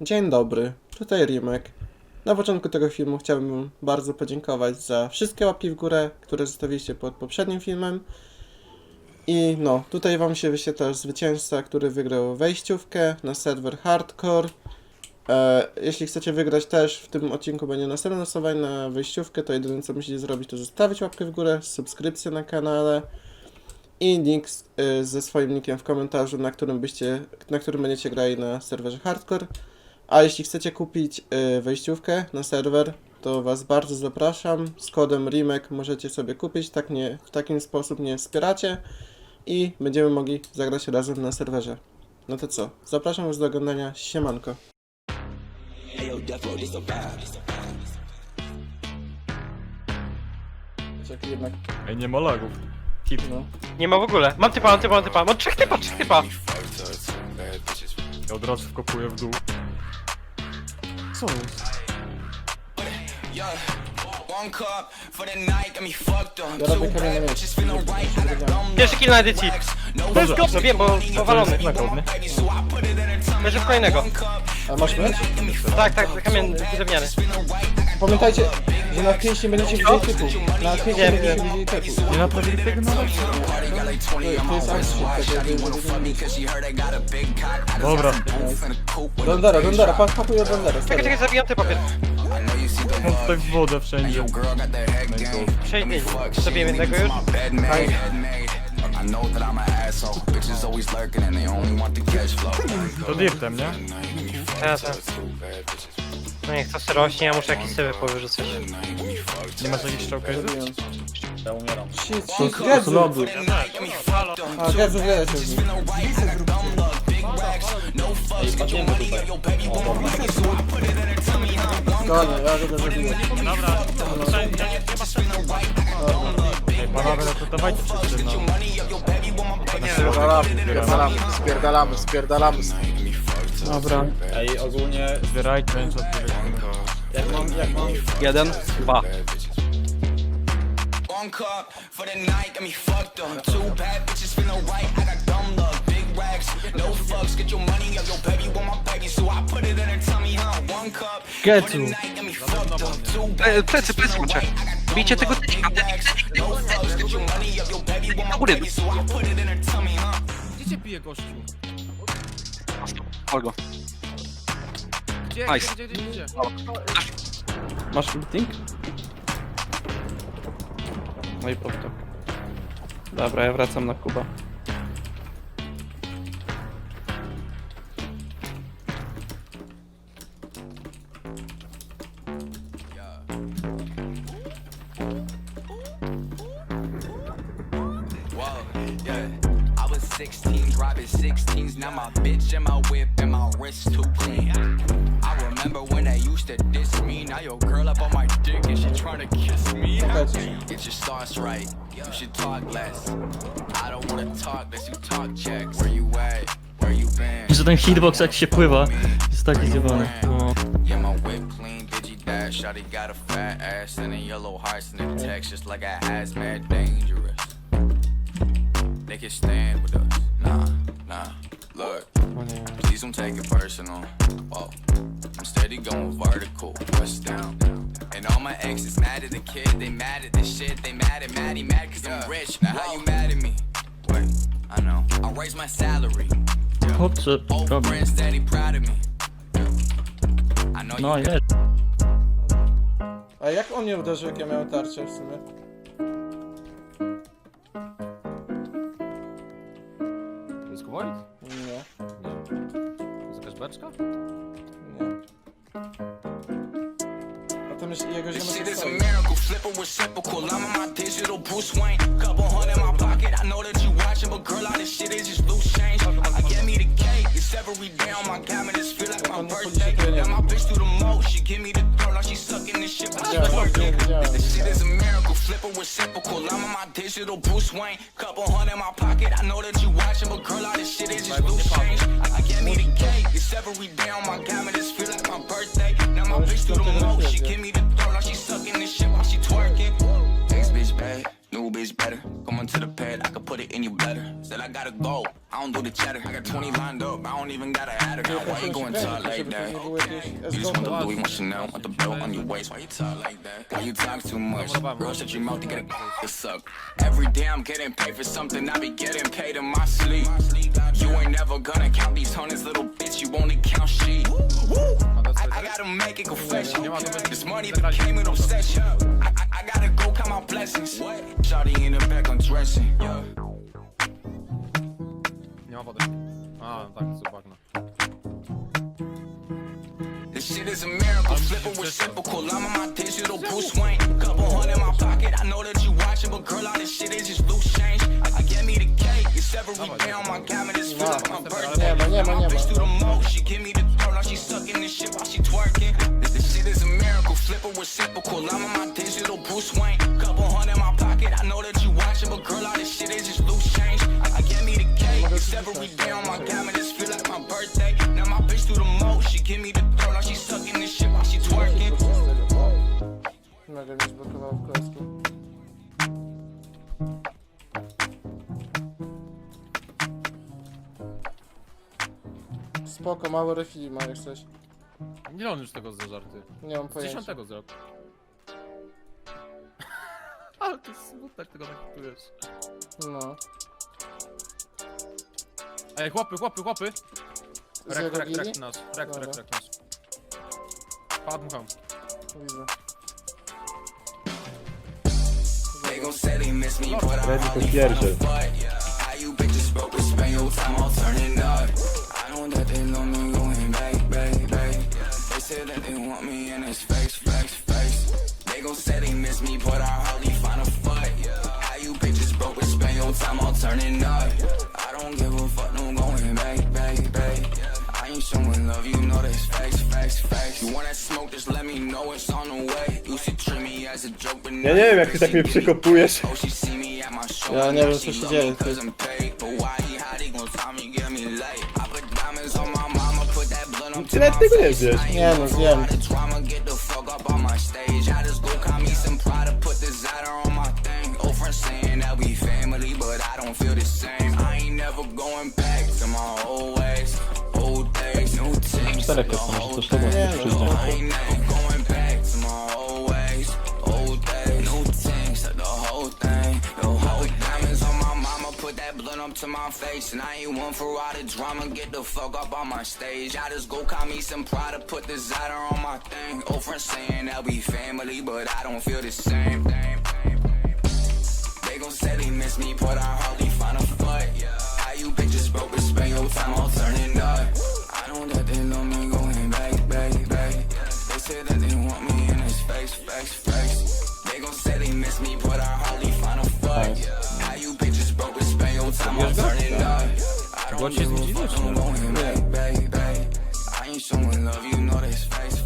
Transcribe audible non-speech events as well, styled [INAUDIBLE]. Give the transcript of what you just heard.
Dzień dobry, tutaj Rimek. Na początku tego filmu chciałbym bardzo podziękować za wszystkie łapki w górę, które zostawiliście pod poprzednim filmem. I no, tutaj wam się wyświetla zwycięzca, który wygrał wejściówkę na serwer Hardcore. E, jeśli chcecie wygrać też, w tym odcinku będzie następne losowanie na wejściówkę, to jedyne co musicie zrobić to zostawić łapkę w górę, subskrypcję na kanale i link z, y, ze swoim linkiem w komentarzu, na którym byście, na którym będziecie grali na serwerze Hardcore. A jeśli chcecie kupić y, wejściówkę na serwer, to Was bardzo zapraszam. Z kodem RIMEK możecie sobie kupić, tak nie, w takim sposób nie wspieracie i będziemy mogli zagrać razem na serwerze. No to co? Zapraszam Was do oglądania. Siemanko. Czekaj, jednak, Ej, nie ma lagów. Hit. no. Nie ma w ogóle. Mam typa, mam typa, mam typa. Mam trzech typa, trzech typa. Ja od razu wkopuję w dół. Fucked up. Ja robię kamienne miecz. Just feeling right, I got dumb Pierwszy kill na edycji. Dobrze. No wiem, bo powalony. Leży w kolejnego. A masz mecz? Tak, tak, kamień drewniany. Pamiętajcie, że na pięści będziecie widzieli typów. Na pięści Wiem, będziecie widzieli typów. Nie naprawili tego na To, to jest akcja, tak jakby... Dobra. Dondara, Dondara, pa- pakuj od Dondara, Czekaj, czekaj, zabijam typa pierwszy. Mam tutaj wodę wszędzie. Dni. Zabiłem jednego już. I know that I'm an asshole. Bitches always lurking and they only want the cash flow. To dirtem, nie? Ja, tak. No niech to se rośnie, ja muszę jakieś sobie powyrzucać. Nie masz jakiejś strzałkazy? Shit, shit, Gedzu! A, Gedzu wie się z nim. Zgodnie, ja go zabiję. Ej, panowie, no to dawajcie wszyscy na... Spierdalamy, spierdalamy, spierdalamy, spierdalamy. Dobra. Ej, ogólnie, Zbierajcie, ten czas jak mam, jak mam... Jeden, dwa. One cup for the night, got me fucked up. Two bad bitches feeling right, I got dumb luck. Big racks, no fucks, get your money up, your baby want my baby, so I put it in her tummy, huh? One cup for the night, got me fucked up. Two bad E, plecy, plecy uczę. Bijcie tego tycika, tycik, no fucks, get your money up, your baby want my baby, so I put it in her tummy, huh? Gdzie cię pije gościu? Olgo. Gdzie, Nice. gdzie, gdzie, gdzie, gdzie? Masz meeting? No i powtór. Dobra, ja wracam na Kuba. 16, driving 16s. Now my bitch and my whip and my wrist too clean. I remember when they used to diss me. Now your girl up on my dick and she trying to kiss me. Get your sauce right. You should talk less. I don't wanna talk less. You talk checks. Where you at? Where you been? Że ten hitbox jak się pływa jest taki zjebany. No. Yeah, my whip clean, digi dash. Shawty got a fat ass and a yellow hearts in the text, just like a hazmat dangerous. They can stand with how you mad at me? Wait, I know. I raise my salary. Chłopcze, Old robi. friends steady proud of me. I know No you jest. A jak on mnie uderzył, jak ja miałem tarczę w sumie? To jest kuboid? Nie, Nie. To jest jakaś beczka? A tam jeszcze jego This ziomek shit is a miracle, flipper reciprocal. I'm in my digital Bruce Wayne. Couple hundred in my pocket. I know that you watching, but girl, all this shit is just loose change. I get me the cake. It's every day on my cabinets. Feel like my birthday. And my bitch do the most. She give me the throat like she sucking this shit, but she Yeah, working. yeah, yeah. This shit is a miracle, flipper reciprocal. I'm in my digital Bruce Wayne. Couple hundred in my pocket. I know that you watching, but girl, all this shit is just loose change. I get me the cake. It's every day on my cabinets. I. I don't do the cheddar. I got 20 lined up. I don't even gotta add her. Now, why you going talk like that? nie było jakieś You just want the SGO. Louis, want Chanel, want the belt on your waist. Why you talk like that? Why you talk too much? Girl, shut your mouth, you gotta to suck. Every day I'm getting paid for something, I be getting paid in my sleep. You ain't never gonna count these hundreds, little bitch, you only count sheep. I, I gotta make a confession. This money became an obsession. I, I, I gotta go count my blessings. Shawty in the back, I'm dressing. Yeah. Nie ma wody. A, tak, co bagna. This shit is a miracle, flipper reciprocal. I'm on my digital Bruce Wayne. Couple hundred in my pocket. I know that you watching, but girl, all this shit is just loose change. I, get me the cake. It's every day on my cabinet. It's like my birthday. Nie ma, nie ma, Now my bitch do the most. She give me the throat, now she sucking this shit while she twerking. This, shit is a miracle, flipper reciprocal. I'm on my digital Bruce Wayne. Every day on my cabinet. It's feel like my birthday. Now my bitch do the most. She give me the throat, now she sucking this shit while she twerking. Mnie w klocku. Spoko, mały refili ma jak coś. Nie on już tego zażarty. Nie mam Z pojęcia. dziesiątego zrobił. [LAUGHS] Ale to jest smutne, jak tego naktujesz. No. Ej, chłopy, chłopy, chłopy! Z Rek, jego rek, gili? rek nasz, rek, Dobra. rek, rek nasz. Padł ham. Widzę. They gon' say they miss me, but I Ready to hardly find a fight. How you bitches broke and spend your time all turning up. I know that they know me going back, back, back. They say that they want me and it's face, face, face. They gon' say they miss me, but I hardly facts, facts, facts. You want that smoke, just let me know it's on the way. You should treat me as a joke, but Ja nie wiem, jak ty tak mnie przekopujesz. Oh, she see me at my show. Ja nie now wiem, she co się dzieje, me ty. 'cause I'm paid. But why he hide, he gon' tell me, get me late. I put diamonds on my mama, put that blood on Ty nawet tego nie wiesz. Nie no, wiem. drama, get the fuck up on my stage. I just go call me some pride to put designer on my thing. Old friends saying that we family, but I don't feel the same. I ain't never going back to my old ways, old days, new things. Czterech the jest, może whole tego thing. przyjdzie. I ain't never going back to my old ways, old days, new things. The whole thing, the whole diamonds on my mama, put that blood up to my face, and I ain't one for all the drama. Get the fuck up on my stage. I just go call me some pride to put designer on my thing. Old friends saying that we family, but I don't feel the same. They gon' say they miss me, but I hardly find a fight. How you bitches broke and spend your time all turning up? I know that they know me want me in this face, face, face. They gon' say they miss me, but I hardly find a fight. How you bitches broke and spend your time all turning up? I don't give a fuck, I'm going back, back, back. I ain't showing love, you know this face,